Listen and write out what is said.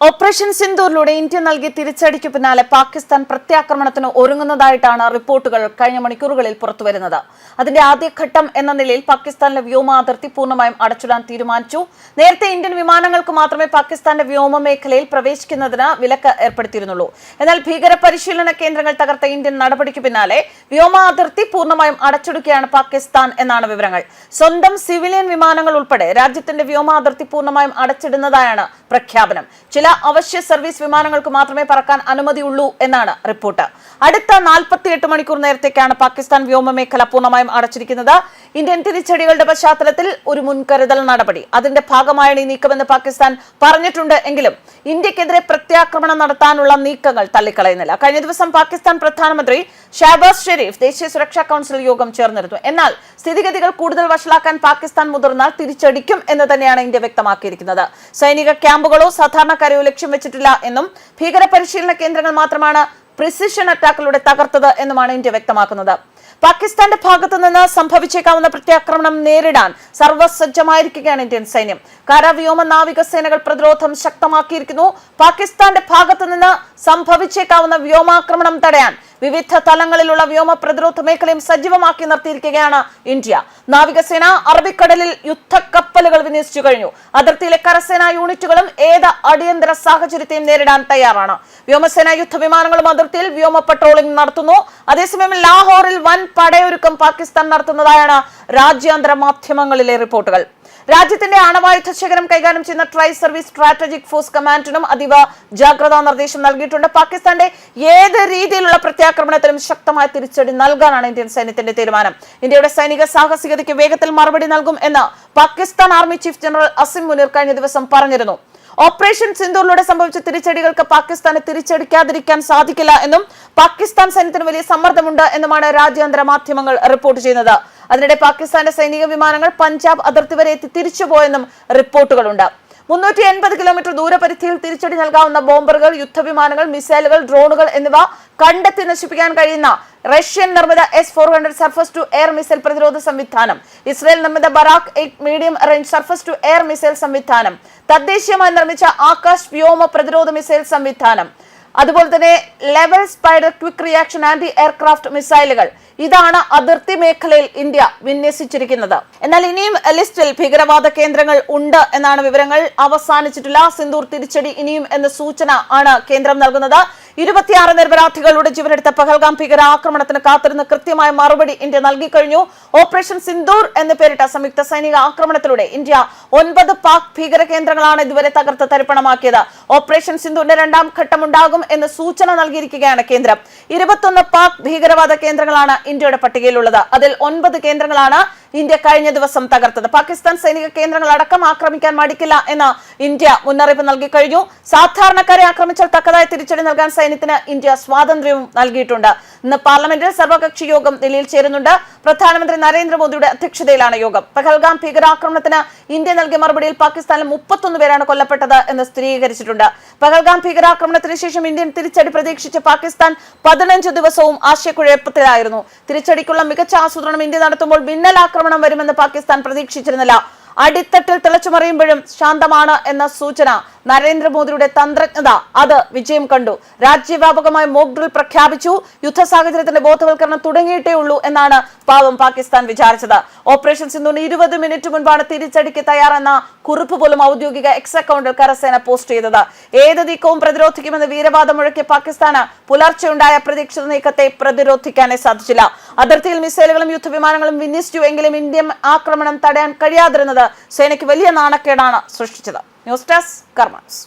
Operation സിന്ദൂറിലൂടെ India നൽകിയ തിരിച്ചടിക്ക് പിന്നാലെ പാകിസ്ഥാൻ പ്രത്യാക്രമണത്തിന് ഒരുങ്ങുന്നതായിട്ടാണ് റിപ്പോർട്ടുകൾ കഴിഞ്ഞ മണിക്കൂറുകളിൽ പുറത്തുവരുന്നത്. അതിന്റെ ആദ്യഘട്ടം എന്ന നിലയിൽ പാകിസ്ഥാനിലെ വ്യോമ അതിർത്തി പൂർണമായും അടച്ചിടാൻ തീരുമാനിച്ചു. നേരത്തെ ഇന്ത്യൻ വിമാനങ്ങൾക്ക് മാത്രമേ പാകിസ്ഥാന്റെ വ്യോമ മേഖലയിൽ പ്രവേശിക്കുന്നതിന് വിലക്ക് ഏർപ്പെടുത്തിയിരുന്നുള്ളൂ. എന്നാൽ ഭീകര പരിശീലന കേന്ദ്രങ്ങൾ തകർത്ത ഇന്ത്യൻ നടപടിക്ക് പിന്നാലെ വ്യോമ അതിർത്തി പൂർണമായും അടച്ചിടുകയാണ് പാകിസ്ഥാൻ എന്നാണ് വിവരങ്ങൾ. സ്വന്തം സിവിലിയൻ വിമാനങ്ങൾ ഉൾപ്പെടെ രാജ്യത്തിന്റെ വ്യോമ അതിർത്തി പൂർണമായും അടച്ചിടുന്നതായാണ് പ്രഖ്യാപനം. ചില അവശ്യ സർവീസ് വിമാനങ്ങൾക്ക് മാത്രമേ പറക്കാൻ അനുമതിയുള്ളൂ എന്നാണ് റിപ്പോർട്ട്. അടുത്ത നാൽപ്പത്തിയെട്ട് മണിക്കൂർ നേരത്തേക്കാണ് പാകിസ്ഥാൻ വ്യോമ മേഖല പൂർണമായും അടച്ചിരിക്കുന്നത്. ഇന്ത്യൻ തിരിച്ചടികളുടെ പശ്ചാത്തലത്തിൽ ഒരു മുൻകരുതൽ നടപടി. അതിന്റെ ഭാഗമായാണ് ഈ നീക്കമെന്ന് പാകിസ്ഥാൻ പറഞ്ഞിട്ടുണ്ട് എങ്കിലും ഇന്ത്യക്കെതിരെ പ്രത്യാക്രമണം നടത്താനുള്ള നീക്കങ്ങൾ തള്ളിക്കളയുന്നില്ല. കഴിഞ്ഞ ദിവസം പാകിസ്ഥാൻ പ്രധാനമന്ത്രി ഷാബാസ് ഷെരീഫ് ദേശീയ സുരക്ഷാ കൗൺസിൽ യോഗം ചേർന്നിരുന്നു. എന്നാൽ സ്ഥിതിഗതികൾ കൂടുതൽ വഷളാക്കാൻ പാകിസ്ഥാൻ മുതിർന്നാൽ തിരിച്ചടിക്കും എന്ന് തന്നെയാണ് ഇന്ത്യ വ്യക്തമാക്കിയിരിക്കുന്നത്. സൈനിക ക്യാമ്പുകളോ സാധാരണക്കാരെയോ ലക്ഷ്യം വെച്ചിട്ടില്ല എന്നും ഭീകര പരിശീലന കേന്ദ്രങ്ങൾ മാത്രമാണ് പ്രിസിഷൻ അറ്റാക്കിലൂടെ തകർത്തത് എന്നുമാണ് ഇന്ത്യ വ്യക്തമാക്കുന്നത്. പാകിസ്ഥാന്റെ ഭാഗത്തു നിന്ന് സംഭവിച്ചേക്കാവുന്ന പ്രത്യാക്രമണം നേരിടാൻ സർവസജ്ജമായിരിക്കുകയാണ് ഇന്ത്യൻ സൈന്യം. കരവ്യോമ നാവിക സേനകൾ പ്രതിരോധം ശക്തമാക്കിയിരിക്കുന്നു. പാകിസ്ഥാന്റെ ഭാഗത്തു നിന്ന് സംഭവിച്ചേക്കാവുന്ന വ്യോമാക്രമണം തടയാൻ വിവിധ തലങ്ങളിലുള്ള വ്യോമ പ്രതിരോധ മേഖലയും സജീവമാക്കി നിർത്തിയിരിക്കുകയാണ് ഇന്ത്യ. നാവികസേന അറബിക്കടലിൽ യുദ്ധക്കപ്പലുകൾ വിന്യസിച്ചു കഴിഞ്ഞു. അതിർത്തിയിലെ കരസേനാ യൂണിറ്റുകളും ഏത് അടിയന്തര സാഹചര്യത്തെയും നേരിടാൻ തയ്യാറാണ്. വ്യോമസേന യുദ്ധവിമാനങ്ങളും അതിർത്തിയിൽ വ്യോമ പട്രോളിംഗ് നടത്തുന്നു. അതേസമയം ലാഹോറിൽ വൻ പടയൊരുക്കം പാകിസ്ഥാൻ നടത്തുന്നതായാണ് രാജ്യാന്തര മാധ്യമങ്ങളിലെ റിപ്പോർട്ടുകൾ. രാജ്യത്തിന്റെ ആണവായുധ ശേഖരം കൈകാര്യം ചെയ്യുന്ന ട്രൈ സർവീസ് സ്ട്രാറ്റജിക് ഫോഴ്സ് കമാൻഡിനും അതീവ ജാഗ്രതാ നിർദ്ദേശം നൽകിയിട്ടുണ്ട്. പാകിസ്ഥാന്റെ ഏത് രീതിയിലുള്ള പ്രത്യാക്രമണത്തിനും ശക്തമായ തിരിച്ചടി നൽകാനാണ് ഇന്ത്യൻ സൈന്യത്തിന്റെ തീരുമാനം. ഇന്ത്യയുടെ സൈനിക സാഹസികതയ്ക്ക് വേഗത്തിൽ മറുപടി നൽകും എന്ന് Pakistan army chief general Asim Munir കഴിഞ്ഞ ദിവസം പറഞ്ഞിരുന്നു. ഓപ്പറേഷൻ സിന്ദൂറിലൂടെ സംഭവിച്ച തിരിച്ചടികൾക്ക് പാകിസ്ഥാനെ തിരിച്ചടിക്കാതിരിക്കാൻ സാധിക്കില്ല എന്നും പാകിസ്ഥാൻ സൈന്യത്തിന് വലിയ സമ്മർദ്ദമുണ്ട് എന്നുമാണ് രാജ്യാന്തര മാധ്യമങ്ങൾ റിപ്പോർട്ട് ചെയ്യുന്നത്. അതിനിടെ പാകിസ്ഥാന്റെ സൈനിക വിമാനങ്ങൾ പഞ്ചാബ് അതിർത്തി വരെ എത്തി തിരിച്ചുപോയെന്നും റിപ്പോർട്ടുകളുണ്ട്. മുന്നൂറ്റി എൺപത് കിലോമീറ്റർ ദൂരപരിധിയിൽ തിരിച്ചടി നൽകാവുന്ന ബോംബറുകൾ യുദ്ധവിമാനങ്ങൾ മിസൈലുകൾ ഡ്രോണുകൾ എന്നിവ കണ്ടെത്തി നശിപ്പിക്കാൻ കഴിയുന്ന റഷ്യൻ നിർമ്മിത S four hundred surface to air missile പ്രതിരോധ സംവിധാനം ഇസ്രയേൽ നിർമ്മിത Barak eight medium range surface to air missile സംവിധാനം തദ്ദേശീയമായി നിർമ്മിച്ച ആകാശ് വ്യോമ പ്രതിരോധ മിസൈൽ സംവിധാനം അതുപോലെ തന്നെ level Spyder quick reaction anti aircraft മിസൈലുകൾ ഇതാണ് അതിർത്തി മേഖലയിൽ ഇന്ത്യ വിന്യസിച്ചിരിക്കുന്നത്. എന്നാൽ ഇനിയും ലിസ്റ്റിൽ ഭീകരവാദ കേന്ദ്രങ്ങൾ ഉണ്ട് എന്നാണ് വിവരങ്ങൾ. അവസാനിച്ചിട്ടില്ല. സിന്ദൂർ തിരിച്ചടി ഇനിയും എന്ന സൂചന ആണ് കേന്ദ്രം നൽകുന്നത്. ഇരുപത്തിയാറ് നിരപരാധികളുടെ ജീവനെടുത്ത പഹൽഗാം ഭീകരാക്രമണത്തിന് കാത്തിരുന്ന് കൃത്യമായ മറുപടി ഇന്ത്യ നൽകിക്കഴിഞ്ഞു. ഓപ്പറേഷൻ സിന്ദൂർ എന്ന് പേരിട്ട സംയുക്ത സൈനിക ആക്രമണത്തിലൂടെ ഇന്ത്യ ഒൻപത് പാക് ഭീകര കേന്ദ്രങ്ങളാണ് ഇതുവരെ തകർത്ത് തരിപ്പണമാക്കിയത്. ഓപ്പറേഷൻ സിന്ദൂറിന്റെ രണ്ടാം ഘട്ടം ഉണ്ടാകും എന്ന് സൂചന നൽകിയിരിക്കുകയാണ് കേന്ദ്രം. ഇരുപത്തൊന്ന് പാക് ഭീകരവാദ കേന്ദ്രങ്ങളാണ് ഇന്ത്യയുടെ പട്ടികയിലുള്ളത്. അതിൽ ഒൻപത് കേന്ദ്രങ്ങളാണ് ഇന്ത്യ കഴിഞ്ഞ ദിവസം തകർത്തത്. പാകിസ്ഥാൻ സൈനിക കേന്ദ്രങ്ങൾ അടക്കം ആക്രമിക്കാൻ മടിക്കില്ല എന്ന് ഇന്ത്യ മുന്നറിയിപ്പ് നൽകി കഴിഞ്ഞു. സാധാരണക്കാരെ ആക്രമിച്ചാൽ തക്കതായ തിരിച്ചടി നൽകാൻ സൈന്യത്തിന് ഇന്ത്യ സ്വാതന്ത്ര്യവും നൽകിയിട്ടുണ്ട്. ഇന്ന് പാർലമെന്റിൽ സർവകക്ഷി യോഗം ഡൽഹിയിൽ ചേരുന്നുണ്ട്. പ്രധാനമന്ത്രി നരേന്ദ്രമോദിയുടെ അധ്യക്ഷതയിലാണ് യോഗം. പഹൽഗാം ഭീകരാക്രമണത്തിന് ഇന്ത്യ നൽകിയ മറുപടിയിൽ പാകിസ്ഥാനിൽ മുപ്പത്തൊന്ന് പേരാണ് കൊല്ലപ്പെട്ടത് എന്ന് സ്ഥിരീകരിച്ചിട്ടുണ്ട്. പഹൽഗാം ഭീകരാക്രമണത്തിന് ശേഷം ഇന്ത്യൻ തിരിച്ചടി പ്രതീക്ഷിച്ച പാകിസ്ഥാൻ പതിനഞ്ച് ദിവസവും ആശയക്കുഴപ്പത്തിലായിരുന്നു. തിരിച്ചടിക്കുള്ള മികച്ച ആസൂത്രണം ഇന്ത്യ നടത്തുമ്പോൾ മിന്നൽ ആക്രമണം വരുമെന്ന് പാകിസ്ഥാൻ പ്രതീക്ഷിച്ചിരുന്നില്ല. അടിത്തട്ടിൽ തിളച്ചുമറിയുമ്പോഴും ശാന്തമാണ് എന്ന സൂചന നരേന്ദ്രമോദിയുടെ തന്ത്രജ്ഞത അത് വിജയം കണ്ടു. രാജ്യവ്യാപകമായ മോക്ഡ്രിൽ പ്രഖ്യാപിച്ചു. യുദ്ധ സാഹചര്യത്തിന്റെ ബോധവൽക്കരണം തുടങ്ങിയിട്ടേ ഉള്ളൂ എന്നാണ് പാവം പാകിസ്ഥാൻ വിചാരിച്ചത്. ഓപ്പറേഷൻ സിന്ധുവിന് ഇരുപത് മിനിറ്റ് മുൻപാണ് തിരിച്ചടിക്ക് തയ്യാറെന്ന കുറിപ്പ് പോലും ഔദ്യോഗിക എക്സ് അക്കൗണ്ടിൽ കരസേന പോസ്റ്റ് ചെയ്തത്. ഏത് നീക്കവും പ്രതിരോധിക്കുമെന്ന് വീരവാദം മുഴക്കിയ പാകിസ്ഥാന് പുലർച്ചെ ഉണ്ടായ പ്രതീക്ഷിത നീക്കത്തെ പ്രതിരോധിക്കാനേ സാധിച്ചില്ല. അതിർത്തിയിൽ മിസൈലുകളും യുദ്ധവിമാനങ്ങളും വിന്യസിച്ചു എങ്കിലും ഇന്ത്യൻ ആക്രമണം തടയാൻ കഴിയാതിരുന്നത് സേനയ്ക്ക് വലിയ നാണക്കേടാണ് സൃഷ്ടിച്ചത്. News desk കർമ്മസ്